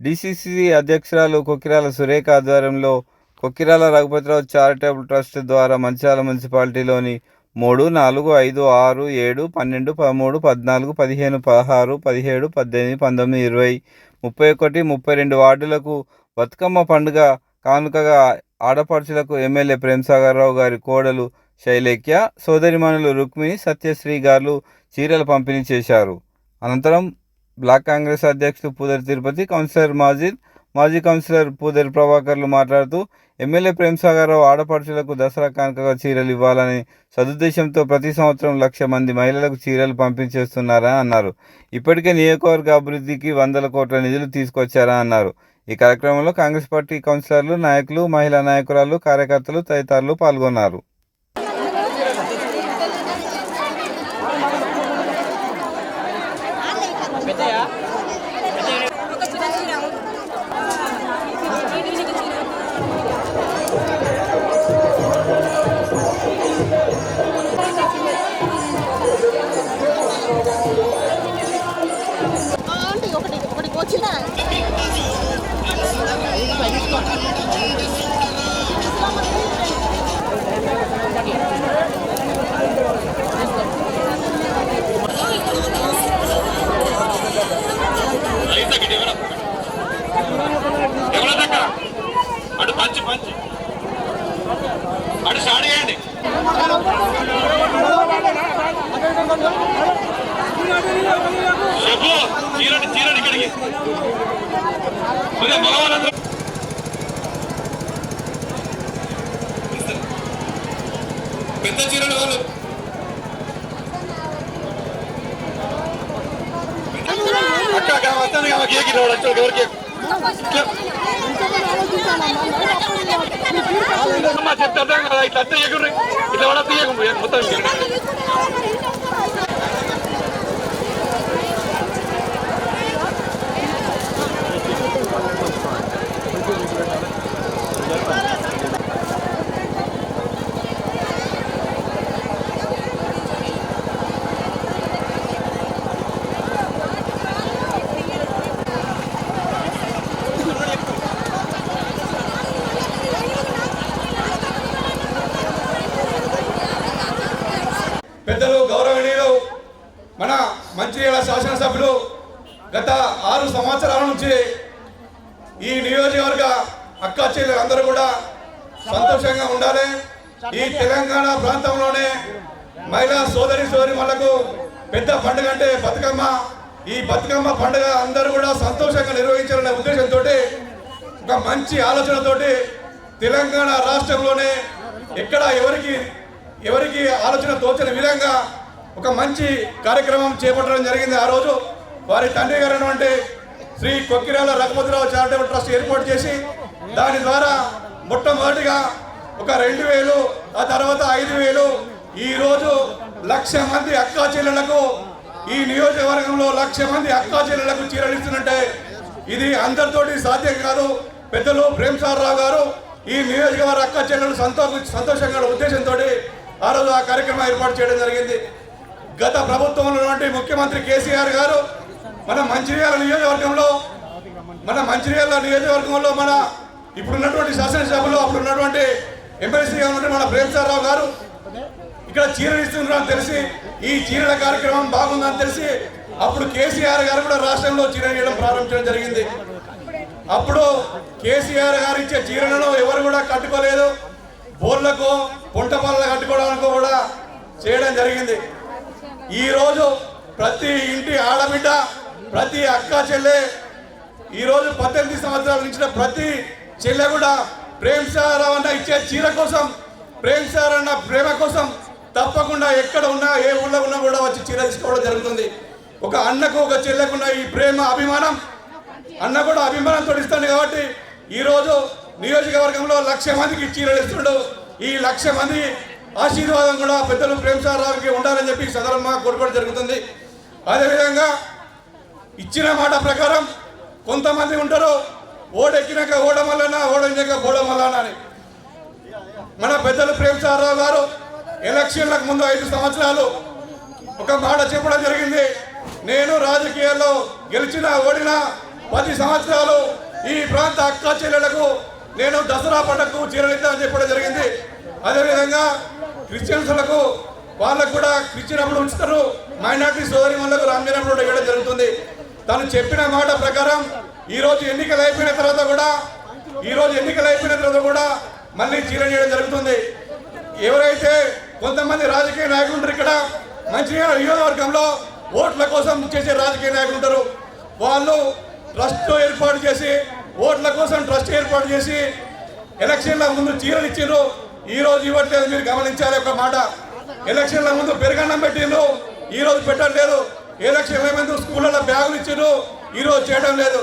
DCC అధ్యక్షురాలు కొక్కిరాల సురేఖ ఆధ్వర్యంలో Kokkirala Raghupathirao charitable trust ద్వారా మంచిర్యాల మున్సిపాలిటీలోని మూడు నాలుగు ఐదు ఆరు ఏడు పన్నెండు పదమూడు పద్నాలుగు పదిహేను పదహారు పదిహేడు పద్దెనిమిది పంతొమ్మిది ఇరవై ముప్పై ఒకటి ముప్పై రెండు వార్డులకు బతుకమ్మ పండుగ కానుకగా ఆడపడుచులకు ఎమ్మెల్యే ప్రేమ్సాగర్ రావు గారి కోడలు శైలేఖ్య సోదరిమణులు రుక్మిణి సత్యశ్రీ గారు చీరలు పంపిణీ చేశారు. అనంతరం బ్లాక్ కాంగ్రెస్ అధ్యక్షుడు పూదరి తిరుపతి కౌన్సిలర్ మాజిద్ మాజీ కౌన్సిలర్ పూదరి ప్రభాకర్లు మాట్లాడుతూ ఎమ్మెల్యే ప్రేమ్సాగర్ రావు ఆడపడుచులకు దసరా కానుకగా చీరలు ఇవ్వాలని సదుద్దేశంతో ప్రతి సంవత్సరం లక్ష మంది మహిళలకు చీరలు పంపించేస్తున్నారని అన్నారు. ఇప్పటికే నియోజకవర్గ అభివృద్ధికి వందల కోట్ల నిధులు తీసుకొచ్చారా అన్నారు. ఈ కార్యక్రమంలో కాంగ్రెస్ పార్టీ కౌన్సిలర్లు నాయకులు మహిళా నాయకురాలు కార్యకర్తలు తదితరులు పాల్గొన్నారు. ఆంటీ ఒకటి ఒకటి వచ్చిన పెద్ద చీరలు వాళ్ళు చెప్తా కదా ఇట్లా అత్తే ఎగురు ఇట్లా కూడా తీయకు మొత్తం ఎగురు. పెద్దలు గౌరవనీయులు మన మంచిర్యాల శాసనసభ్యులు గత ఆరు సంవత్సరాల నుంచి ఈ నియోజకవర్గ అక్క చెల్లెలు అందరూ కూడా సంతోషంగా ఉండాలి. ఈ తెలంగాణ ప్రాంతంలోనే మహిళా సోదరి సోదరి వాళ్ళకు పెద్ద పండుగ అంటే బతుకమ్మ. ఈ బతుకమ్మ పండుగ అందరూ కూడా సంతోషంగా నిర్వహించాలనే ఉద్దేశంతో ఒక మంచి ఆలోచనతోటి తెలంగాణ రాష్ట్రంలోనే ఎక్కడ ఎవరికి ఎవరికి ఆలోచన తోచని విధంగా ఒక మంచి కార్యక్రమం చేపట్టడం జరిగింది ఆ రోజు. వారి తండ్రి గారు అంటే శ్రీ కొక్కిరాల రఘుపతిరావు చారిటబుల్ ట్రస్ట్ ఏర్పాటు చేసి దాని ద్వారా మొట్టమొదటిగా ఒక రెండు వేలు ఆ తర్వాత ఐదు వేలు ఈరోజు లక్ష మంది అక్కా చెల్లెలకు ఈ నియోజకవర్గంలో లక్ష మంది అక్కా చెల్లెలకు ఇది అందరితోటి సాధ్యం కాదు. పెద్దలు ప్రేమ్సార్ రావు గారు ఈ నియోజకవర్గ అక్క చెల్లెలు సంతోష సంతోషంగా ఉద్దేశంతో ఆ రోజు ఆ కార్యక్రమం ఏర్పాటు చేయడం జరిగింది. గత ప్రభుత్వంలో ముఖ్యమంత్రి కేసీఆర్ గారు మన మంచిర్యాల నియోజకవర్గంలో మన మంచిర్యాల నియోజకవర్గంలో మన ఇప్పుడున్నటువంటి శాసనసభలో అప్పుడు ఉన్నటువంటి ఎమ్మెల్సీగా ఉన్నటువంటి మన ప్రేమసారావు రావు గారు ఇక్కడ చీరలు ఇస్తున్నారని తెలిసి ఈ చీరల కార్యక్రమం బాగుందని తెలిసి అప్పుడు కేసీఆర్ గారు కూడా రాష్ట్రంలో చీరలు ఇవ్వడం ప్రారంభించడం జరిగింది. అప్పుడు కేసీఆర్ గారు ఇచ్చే చీరలను ఎవరు కూడా కట్టుకోలేదు. బోర్లకు పొంట పనులు కట్టుకోవడానికి కూడా చేయడం జరిగింది. ఈరోజు ప్రతి ఇంటి ఆడబిడ్డ ప్రతి అక్క చెల్లె ఈరోజు పద్దెనిమిది సంవత్సరాల నుంచి ప్రతి చెల్లె కూడా ప్రేమ్ సార్ అన్న ఇచ్చే చీర కోసం ప్రేమ్ సార్ అన్న ప్రేమ కోసం తప్పకుండా ఎక్కడ ఉన్నా ఏ ఊళ్ళో ఉన్నా కూడా వచ్చి చీర తీసుకోవడం జరుగుతుంది. ఒక అన్నకు ఒక చెల్లెకున్న ఈ ప్రేమ అభిమానం అన్న కూడా అభిమానంతో ఇస్తాడు కాబట్టి ఈరోజు నియోజకవర్గంలో లక్ష మందికి చీరలు ఇస్తుండు. ఈ లక్ష మంది ఆశీర్వాదం కూడా పెద్దలు ప్రేమసార్ రావుకి ఉండాలని చెప్పి సదరమ్మ కోరుకోవడం జరుగుతుంది. అదేవిధంగా ఇచ్చిన మాట ప్రకారం కొంతమంది ఉంటారు. ఓడెక్కినాక ఓడమల్లనా ఓడెక్కినాక ఓడమల్లనా అని. మన పెద్దలు ప్రేమ్ సారావు గారు ఎలక్షన్లకు ముందు ఐదు సంవత్సరాలు ఒక మాట చెప్పడం జరిగింది. నేను రాజకీయాల్లో గెలిచిన ఓడిన పది సంవత్సరాలు తర్వాత అక్క చెల్లెలకు నేను దసరా పండుగకు చీరలు చెప్పడం జరిగింది. అదేవిధంగా క్రిస్టియన్స్లకు వాళ్ళకు కూడా క్రిస్టియన్ ఉంచుతారు. మైనార్టీ సోదరి వాళ్ళకు రంజాన్ ఇవ్వడం జరుగుతుంది. తను చెప్పిన మాట ప్రకారం ఈ రోజు ఎన్నికలు అయిపోయిన తర్వాత కూడా ఈ రోజు ఎన్నికలు అయిపోయిన తర్వాత కూడా మళ్ళీ చీర చేయడం జరుగుతుంది. ఎవరైతే కొంతమంది రాజకీయ నాయకులు ఉంటారు ఇక్కడ మంచిర్యాల నియోజకవర్గంలో ఓట్ల కోసం చేసే రాజకీయ నాయకులు ఉంటారు. వాళ్ళు ట్రస్ట్ ఏర్పాటు చేసి ఓట్ల కోసం ట్రస్ట్ ఏర్పాటు చేసి ఎలక్షన్ల ముందు చీరలు ఇచ్చిండ్రు. ఈ రోజు ఇవ్వట్లేదు మీరు గమనించాలి ఒక మాట. ఎలక్షన్ల ముందు పెరగన్నం పెట్టిండ్రు. ఈ రోజు పెట్టట్లేదు. ఎలక్షన్ల ముందు స్కూళ్ళలో బ్యాగులు ఇచ్చిండ్రు. ఈ రోజు చేయడం లేదు.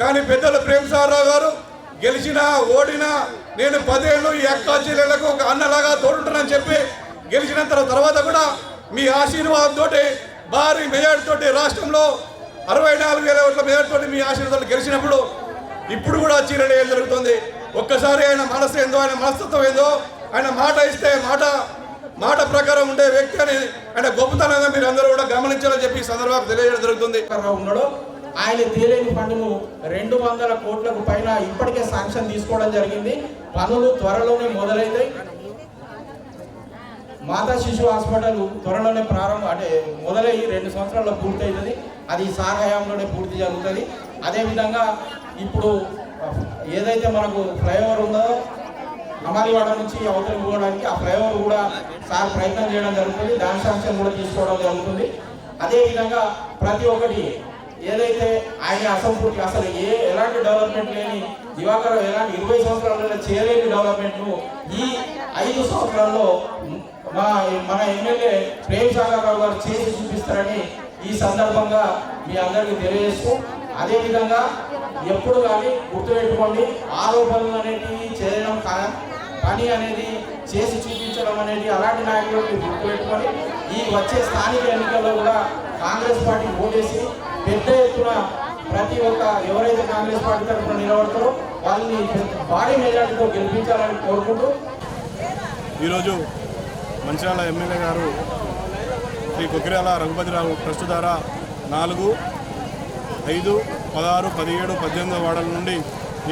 కానీ పెద్దల ప్రేమ్ సారావు గారు గెలిచినా ఓడినా నేను పదేళ్ళు ఈ అక్క చెల్లెలకు ఒక అన్నలాగా తోడుంటానని చెప్పి గెలిచిన తర్వాత కూడా మీ ఆశీర్వాదంతో భారీ తోటి రాష్ట్రంలో అరవై నాలుగు వేల ఓట్ల మెజార్టీతో మీ ఆశీర్వాదాలు గెలిచినప్పుడు ఇప్పుడు కూడా చీరలు ఏం జరుగుతుంది. ఒక్కసారి ఆయన మనసు ఏందో ఆయన మనస్తత్వం ఏందో ఆయన మాట ఇస్తే మాట మాట ప్రకారం ఉండే వ్యక్తి అని ఆయన గొప్పతనంగా మీరు అందరూ కూడా గమనించాలని చెప్పి ఈ సందర్భంగా తెలియజేయడం జరుగుతుంది. ఉన్నాడు ఆయన తేలేని పన్నును రెండు వందల కోట్లకు పైన ఇప్పటికే శాంక్షన్ తీసుకోవడం జరిగింది. పనులు త్వరలోనే మొదలైతాయి. మాతా శిశు హాస్పిటల్ త్వరలోనే ప్రారంభం అంటే మొదలయ్యి రెండు సంవత్సరాల్లో పూర్తవుతుంది అది సార్ పూర్తి జరుగుతుంది. అదేవిధంగా ఇప్పుడు ఏదైతే మనకు ఫ్లైఓవర్ ఉందో అమరివాడ నుంచి అవతల పోవడానికి ఆ ఫ్లైఓవర్ కూడా సార్ ప్రయత్నం చేయడం జరుగుతుంది. దాని శాంక్షన్ కూడా తీసుకోవడం జరుగుతుంది. అదేవిధంగా ప్రతి ఒక్కటి ఏదైతే ఆయన అసంపూర్తి అసలు ఏ ఎలాంటి డెవలప్మెంట్ లేని దివాకర్ ఎలాంటి ఇరవై సంవత్సరాలలో చేయలేని డెవలప్మెంట్ ఈ ఐదు సంవత్సరాల్లో మా మన ఎమ్మెల్యే ప్రేమ్ సాగర్ రావు గారు చేసి చూపిస్తారని ఈ సందర్భంగా మీ అందరికీ తెలియజేస్తూ అదేవిధంగా ఎప్పుడు కానీ గుర్తుపెట్టుకోండి ఆరోపణలు అనేటివి చేయడం కా పని అనేది చేసి చూపించడం అనేది అలాంటి నాయకులను గుర్తుపెట్టుకొని ఈ వచ్చే స్థానిక ఎన్నికల్లో కూడా కాంగ్రెస్ పార్టీ ఓటేసి పెద్ద ఎత్తున ప్రతి ఒక్క ఎవరైతే కాంగ్రెస్ పార్టీ తరఫున నిలబడతారో వాళ్ళని భారీ మెజార్టీతో గెలిపించాలని కోరుకుంటూ ఈరోజు మంచిర్యాల ఎమ్మెల్యే గారు శ్రీ కొకిరాల రఘుపతిరావు ట్రస్ట్ ద్వారా నాలుగు ఐదు పదహారు పదిహేడు పద్దెనిమిది వార్డుల నుండి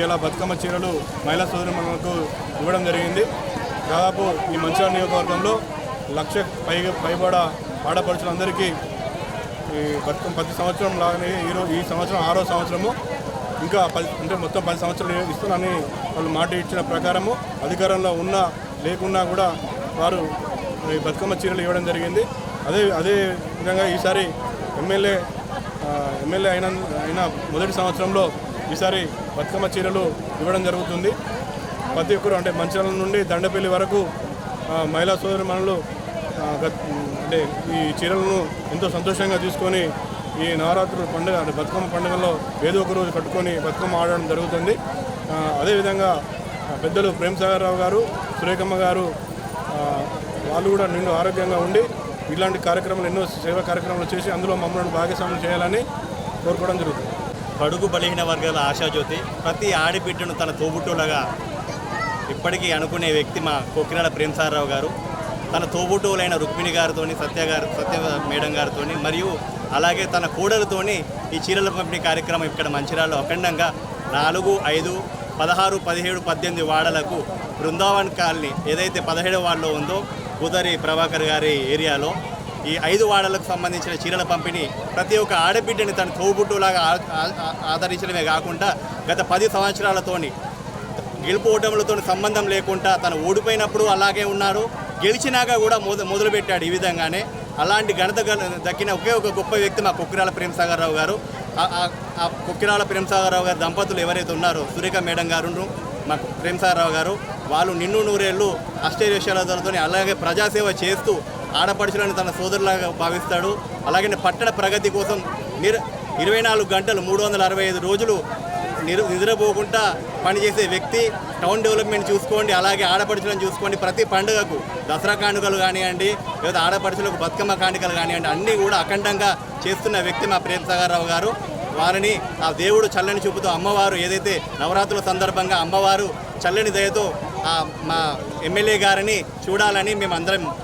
ఇలా బతుకమ్మ చీరలు మహిళా సోదరులకు ఇవ్వడం జరిగింది. దాదాపు ఈ మంచిర్యాల నియోజకవర్గంలో లక్ష పై పైబడ ఆడపడుచులందరికీ ఈ బతుకమ్మ ప్రతి సంవత్సరం లాగానే ఈరోజు ఈ సంవత్సరం ఆరో సంవత్సరము ఇంకా పది అంటే మొత్తం పది సంవత్సరాలు ఇస్తున్నానని వాళ్ళు మాట ఇచ్చిన ప్రకారము అధికారంలో ఉన్నా లేకున్నా కూడా వారు ఈ బతుకమ్మ చీరలు ఇవ్వడం జరిగింది. అదే అదే విధంగా ఈసారి ఎమ్మెల్యే ఎమ్మెల్యే అయిన అయిన మొదటి సంవత్సరంలో ఈసారి బతుకమ్మ చీరలు ఇవ్వడం జరుగుతుంది. ప్రతి ఒక్కరు అంటే మంచిర్యాల నుండి దండపల్లి వరకు మహిళా సోదరి మనలు అంటే ఈ చీరలను ఎంతో సంతోషంగా తీసుకొని ఈ నవరాత్రుల పండుగ అంటే బతుకమ్మ పండుగలో ఏదో ఒక రోజు కట్టుకొని బతుకమ్మ ఆడడం జరుగుతుంది. అదేవిధంగా పెద్దలు ప్రేమ్ సాగర్రావు గారు సురేఖమ్మ గారు వాళ్ళు కూడా నిండు ఆరోగ్యంగా ఉండి ఇలాంటి కార్యక్రమాలు ఎన్నో సేవా కార్యక్రమాలు చేసి అందులో మమ్మల్ని భాగస్వామ్యం చేయాలని కోరుకోవడం జరుగుతుంది. బడుగు బలహీన వర్గాల ఆశాజ్యోతి ప్రతి ఆడిబిడ్డను తన తోబుట్టులాగా ఇప్పటికీ అనుకునే వ్యక్తి మా కొక్కినాడ ప్రేమ్ సాగర్రావు గారు. తన తోబుట్టువులైన రుక్మిణి గారితో సత్య గారు సత్య మేడం గారితో మరియు అలాగే తన కూడలతోని ఈ చీరల పంపిణీ కార్యక్రమం ఇక్కడ మంచిర్యాలలో అఖండంగా నాలుగు ఐదు పదహారు పదిహేడు పద్దెనిమిది వాడలకు బృందావన్ కాలనీ ఏదైతే పదిహేడవ వాడలో ఉందో కుదరి ప్రభాకర్ గారి ఏరియాలో ఈ ఐదు వాడలకు సంబంధించిన చీరల పంపిణీ ప్రతి ఒక్క ఆడబిడ్డని తన తోబుట్టులాగా ఆ- ఆదరించడమే కాకుండా గత పది సంవత్సరాలతోని గెలుపు ఓటములతో సంబంధం లేకుండా తను ఓడిపోయినప్పుడు అలాగే ఉన్నారు. గెలిచినాక కూడా మొద మొదలుపెట్టాడు ఈ విధంగానే. అలాంటి ఘనత గల- దక్కిన ఒకే ఒక గొప్ప వ్యక్తి మా కుక్కిరాల ప్రేమసాగర్ రావు గారు. ఆ- కుక్కిరాల ప్రేమసాగర్ రావు గారు దంపతులు ఎవరైతే ఉన్నారో సురేఖ మేడం గారు మా ప్రేమసాగర్ రావు గారు వాళ్ళు నిన్ను నూరేళ్ళు అష్టైశ్వర్యాలతో అలాగే ప్రజాసేవ చేస్తూ ఆడపడుచులను తన సోదరులాగా భావిస్తాడు. అలాగే పట్టణ ప్రగతి కోసం నిర్ ఇరవై నాలుగు గంటలు మూడు వందల అరవై ఐదు రోజులు నిరు నిద్రపోకుండా పనిచేసే వ్యక్తి టౌన్ డెవలప్మెంట్ చూసుకోండి అలాగే ఆడపడుచులను చూసుకోండి ప్రతి పండుగకు. దసరా కానుకలు కానివ్వండి లేదా ఆడపడుచులకు బతుకమ్మ కానుకలు కానివ్వండి అన్నీ కూడా అఖండంగా చేస్తున్న వ్యక్తి మా ప్రేమ్ సాగర్రావు గారు. వారిని ఆ దేవుడు చల్లని చూపుతూ అమ్మవారు ఏదైతే నవరాత్రుల సందర్భంగా అమ్మవారు చల్లని దయతో మా ఎమ్మెల్యే గారిని చూడాలని మేమందరం